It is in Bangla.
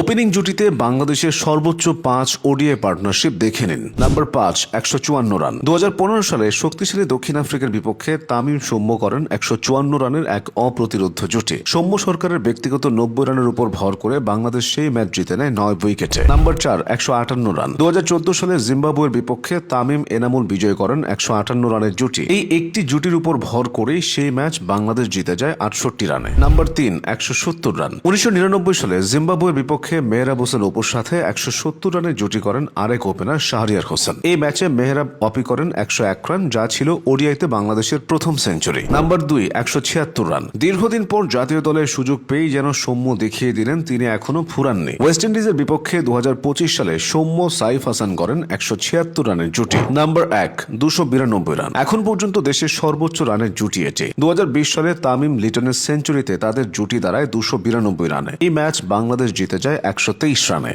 ওপেনিং জুটিতে বাংলাদেশের সর্বোচ্চ পাঁচ ওডিআই পার্টনারশিপ দেখে নিন। নাম্বার পাঁচ, একশো চুয়ান্ন রান। দু হাজার পনেরো সালে শক্তিশালী দক্ষিণ আফ্রিকার বিপক্ষে তামিম সৌম্য করেন একশো চুয়ান্ন রানের এক অপ্রতিরোধ্য জুটি। সৌম্য সরকারের ব্যক্তিগত নব্বই রানের উপর ভর করে বাংলাদেশ সেই ম্যাচ জিতে নেয় নয় উইকেটে। নাম্বার চার, একশো আটান্ন রান। দু হাজার চোদ্দ সালে জিম্বাবুয়ের বিপক্ষে তামিম এনামুল বিজয় করেন একশো আটান্ন রানের জুটি। এই একটি জুটির উপর ভর করেই সেই ম্যাচ বাংলাদেশ জিতে যায় আটষট্টি রানে। নাম্বার তিন, একশো সত্তর রান। উনিশশো নিরানব্বই সালে জিম্বাবুয়ের বিপক্ষে মেহরাব হোসেন অপুর সাথে একশো সত্তর রানের জুটি করেন আরেক ওপেনার শাহরিয়ার হোসেন। এই ম্যাচে মেহরাব অপি করেন একশো এক রান, যা ছিল ওডিআইতে বাংলাদেশের প্রথম সেঞ্চুরি। নাম্বার দুই, একশো ছিয়াত্তর রান। দীর্ঘদিন পর জাতীয় দলের সুযোগ পেয়েই যেন সৌম্য দেখিয়ে দিলেন, তিনি এখনও ফুরাননি। ওয়েস্ট ইন্ডিজের বিপক্ষে দু হাজার পঁচিশ সালে সৌম্য সাইফ হাসান করেন একশো ছিয়াত্তর রানের জুটি। নাম্বার এক, দুশো বিরানব্বই রান। এখন পর্যন্ত দেশের সর্বোচ্চ রানের জুটি এটি। দু হাজার বিশ সালে তামিম লিটনের সেঞ্চুরিতে তাদের জুটি দাঁড়ায় দুশো বিরানব্বই রানে। এই ম্যাচ বাংলাদেশ জিতে যায় একশো তেইশ রানে